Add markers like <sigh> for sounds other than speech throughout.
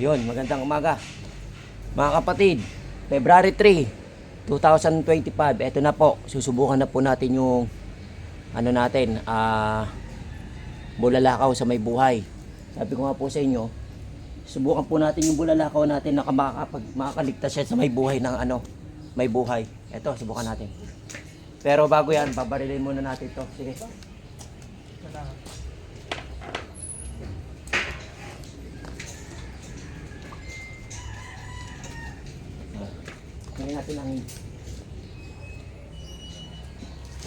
yun, magandang umaga. Mga kapatid, February 3, 2025. Ito na po, susubukan na po natin yung ano natin, ah bulalakaw sa may buhay. Sabi ko nga po sa inyo, subukan po natin yung bulalakaw natin na makakapag, makakaligtas siya sa may buhay ng ano, may buhay. Ito, subukan natin. Pero bago yan, babarilin muna natin to. Sige. Tingnan natin ang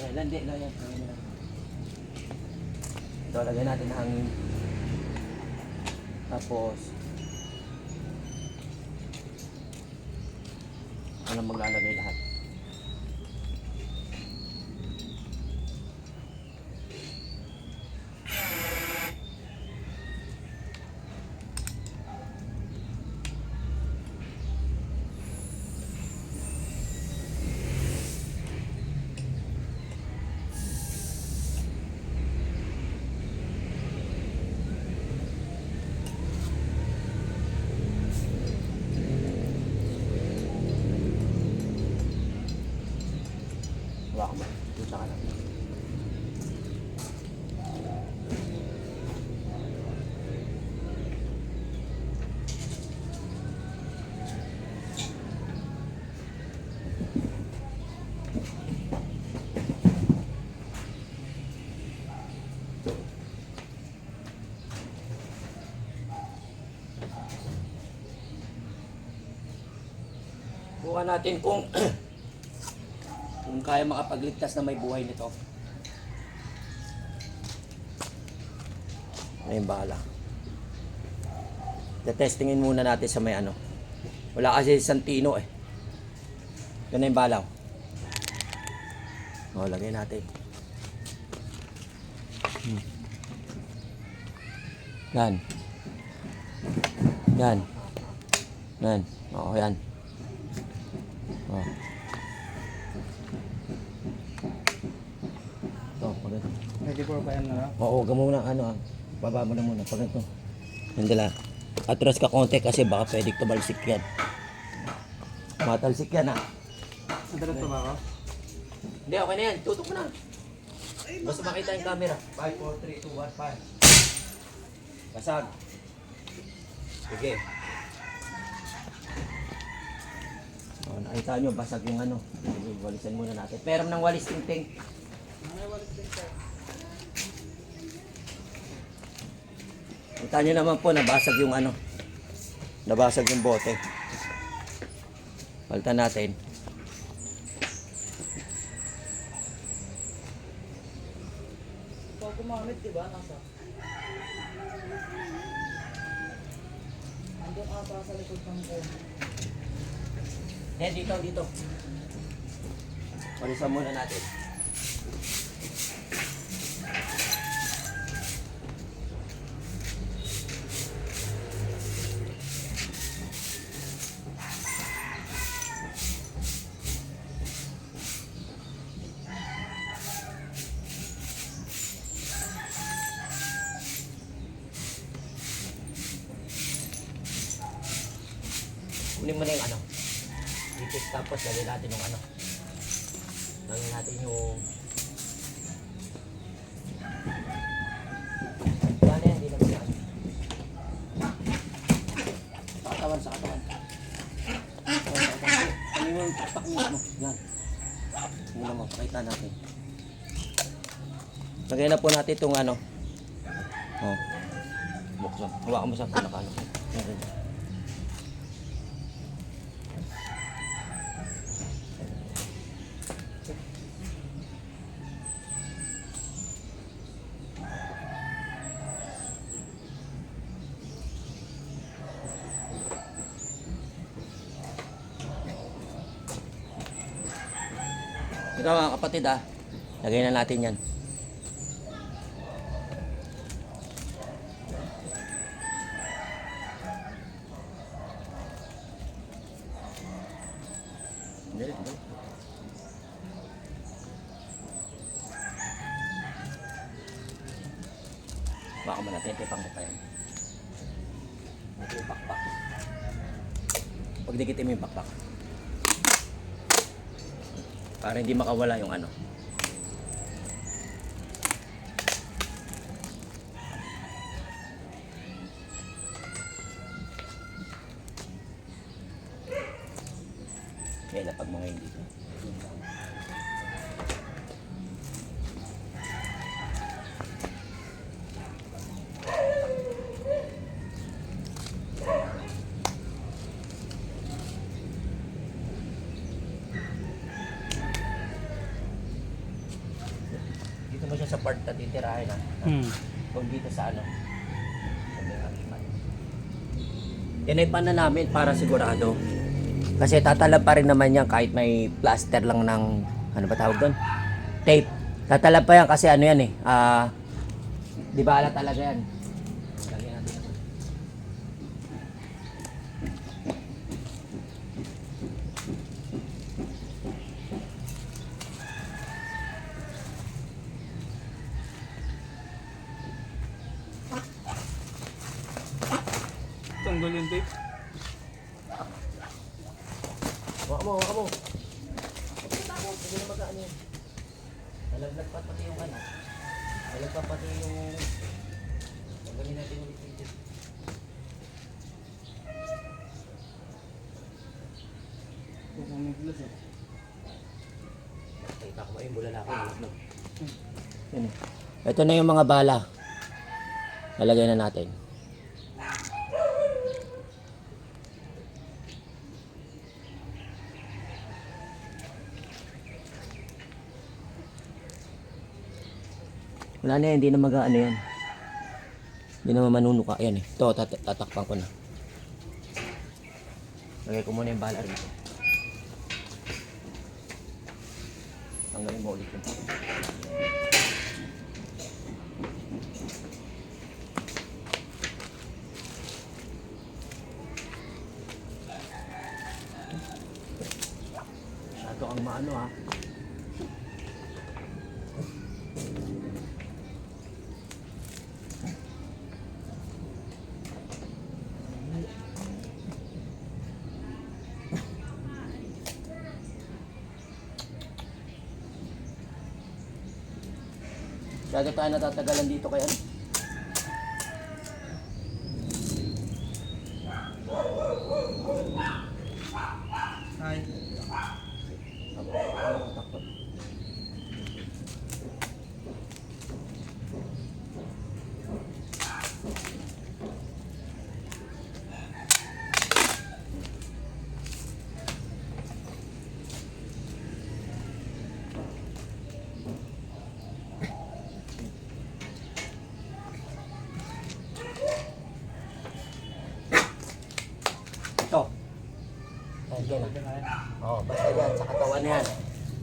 Eh, landi lang yan. Tingnan lang. Ito, lagyan natin ang. Tapos, ano maglalagay lahat? Hawakan mo. Punta ka lang. Bukan natin kung <clears throat> kung kaya makapagligtas na may buhay nito. Ayun bahala. Tetestingin muna natin sa may ano. Wala kasi si Santino eh. Yan na yung balaw. O, lagay natin. Hmm. Yan. Yan. Yan. Oo, yan. Oh. 24 pa yan na. Oo, huwag muna ano, ah. baba mo na muna pag ito. Nandala. Atras ka konti kasi baka pwede tumalsik yan. Matalsik yan ah. ha. Nadalat pa ba ako? Hindi, okay na yan. Tutok mo na. Basta makita yung camera. 5, 4, 3, 2, 1, 5. Kasag. Sige. Oh, nakita nyo, basag yung ano. Walisan muna natin. Pero ng walis ting-ting. May walis ting-ting. Kita nyo naman po, nabasag yung ano. Nabasag yung bote. Palitan natin. Ikaw gumamit, di ba? Nasa? Andun ata sa likod ng phone. Eh, dito, dito. Palisan muna natin. Kunin mo na yung ano. Itik tapos lagyan natin yung ano. Lagyan natin yung... Yan, hindi yan. Sa katawan, sa katawan. Ano yung takpak mismo? Yan. Hindi naman, pakita natin. Lagyan na po natin itong ano. Oh. Buksan. Hawakan mo sa pinakano. Yan, yan. Ito mga kapatid ah. Lagay na natin yan. Baka tipang mo pa yan. Ito yung pakpak. Pagdikitin mo yung pakpak. Para hindi makawala yung ano. Kaya pag mga hindi. Dito mo siya sa part na titirahin ha. Hmm. Huwag dito sa ano. Sa may hangin. Tinaypan na namin para sigurado. Kasi tatalab pa rin naman yan kahit may plaster lang ng, ano ba tawag doon? Tape. Tatalab pa yan kasi ano yan eh. Ah, di ba ala talaga yan? Lagyan natin. Tanggal yung tape. Huwag mo, huwag mo. Hindi na mag-ano yan. Nalaglag pa pati yung ano. Nalaglag pa pati yung... Tanggalin natin ulit yung tip. Pupumiglas eh. Kita ko ba yung bulala ko? nalaglag. Yan eh. Ito na yung mga bala. Lalagay na natin. Wala na yan, hindi na mag ano yan. Hindi na manunuka. Yan eh. Ito, tat tatakpan ko na. Lagay ko muna yung bala rito. Tanggalin mo ulit yun. Masyado kang maano ha. Lagi tayo natatagalan dito kaya ano? Ay. Ito. Ayan, yan. Oo, basta yan, sa katawan yan.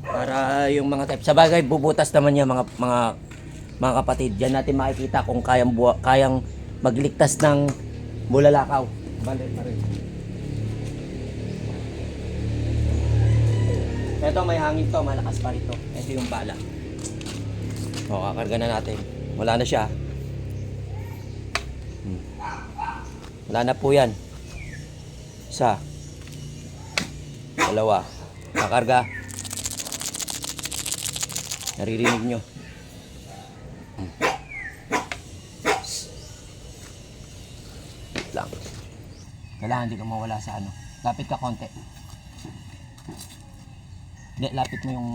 Para yung mga type. Sa bagay, bubutas naman yan mga, mga, mga kapatid. Diyan natin makikita kung kayang, buwa, kayang magligtas ng bulalakaw. Balik pa rin. Ito may hangin to, malakas pa rito. Ito yung bala. O, kakarga na natin. Wala na siya. Hmm. Wala na po yan. Isa. Dalawa. Kakarga. Naririnig nyo. Lang. Kailangan hindi ka mawala sa ano. Lapit ka konti. Hindi, lapit mo yung...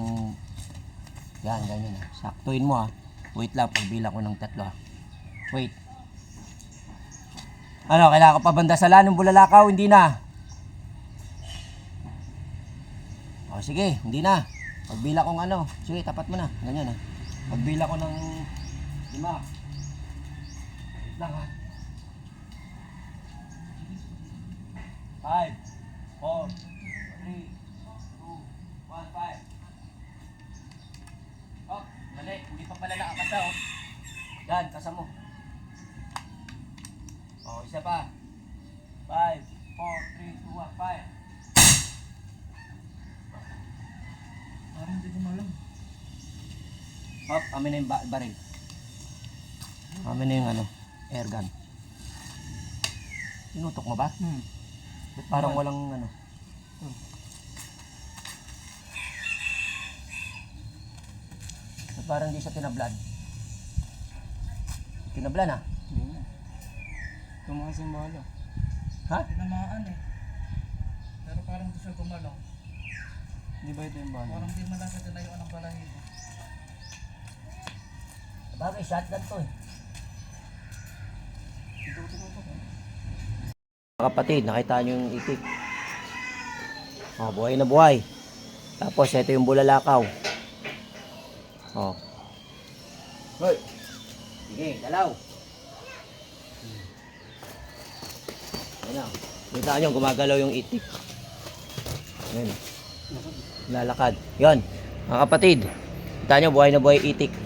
Yan, ganyan. ah. Saktuin mo ha. Wait lang, pagbilang ko ng tatlo ha. Wait. Ano, kailangan ka pa banda sa lanong bulalakaw? Hindi na. O sige, hindi na. Pagbila kong ano, sige, tapat mo na. Ganyan ha. Pagbila ko ng lima. Wait lang ha. Five, four, three, two. Oh, mali. Hindi pa pala nakakasa oh. Yan, kasa mo. Oh, isa pa. Five, four, three, two, one, five. Parang hindi ko malam. Hop, amin na yung ba- baril. Amin na yung ano, air gun. Tinutok mo ba? Hmm. Ba't parang walang ano? Ito. Ba't parang di siya tinablan? Tinablan ah. Hindi na. Tumakas yung bala. Ha? Tinamaan eh. Pero parang siya gumalaw. Di ba ito yung bala? Parang di man lang siya tinayuan ng balahibo. Bagay, shotgun to eh. Mga kapatid, nakita nyo yung itik. Oh, buhay na buhay. Tapos, ito yung bulalakaw. Oh. Hoy! Sige, dalaw. Ayan na. Kita nyo, gumagalaw yung itik. Ayan. Lalakad. Yon. Mga kapatid, kita nyo, buhay na buhay itik.